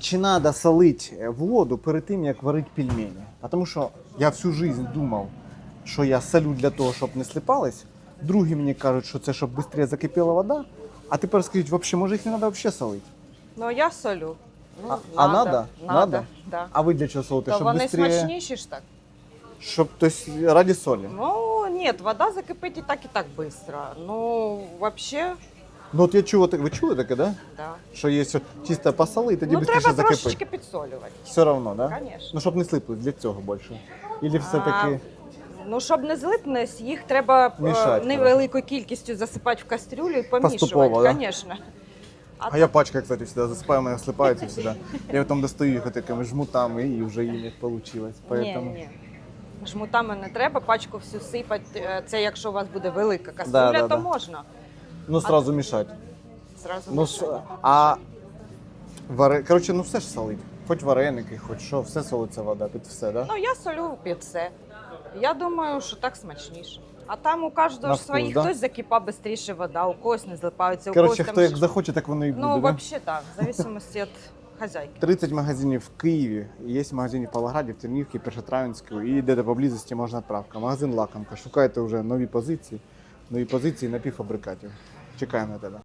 Чи треба солити воду перед тим, як варити пельмені? Тому що я всю життя думав, що я солю для того, щоб не слипались. Другі мені кажуть, що це щоб швидше закипіла вода. А тепер скажіть, взагалі, може їх не треба взагалі солити? Ну я солю. Ну, А- надо? Надо. Надо? Да. А ви для чого солите? То щоб вони быстрее- смачніші ж так. Щоб тобто, раді солі. Ну, ні, вода закипить і так, і так швидко. Ну, взагалі, Ну от я чув, так- ви чули таке, да? да. Що є що чисто посоли, і тоді Ну, швидше треба закипить. трошечки підсолювати. Все одно, да? Звісно. Ну, щоб не слипли, для цього більше. Ілі все-таки. Ну, щоб не злипнись, їх треба е, Мішать, невеликою кількістю засипати в кастрюлю і Поступово, помішувати, да? звісно. А я пачка, кстати, всегда засыпаю, у меня слипаются всегда. Я потом достаю их такими жмутами, и уже им их получилось. Поэтому... Ні, ні. Жмутами не треба, пачку всю сипати. Е, Це якщо у вас буде велика кастрюля, Да, да, то да. можна. Ну, сразу мешать. Зразу Ну, с- а варе... Короче, ну все ж солить. Хоч вареники, хоч що, все солиться вода, під все, да? Ну, я солю під все. Я думаю, що так смачніше. А там у кожного ж вкус, свої, да? хтось закипа швидше вода, у когось не злипаються, у Короче, когось хто там... як ж- захоче, так воно і буде. Ну, да? взагалі так, в зависимості від хазяйки. 30 магазинів в Києві, є магазини в Павлограді, в Тернівці, Першотравенську і де поблизості можна відправка. Магазин Лакомка. Шукайте вже нові позиції, нові позиції напівфабрикатів. Чекаємо на тебе.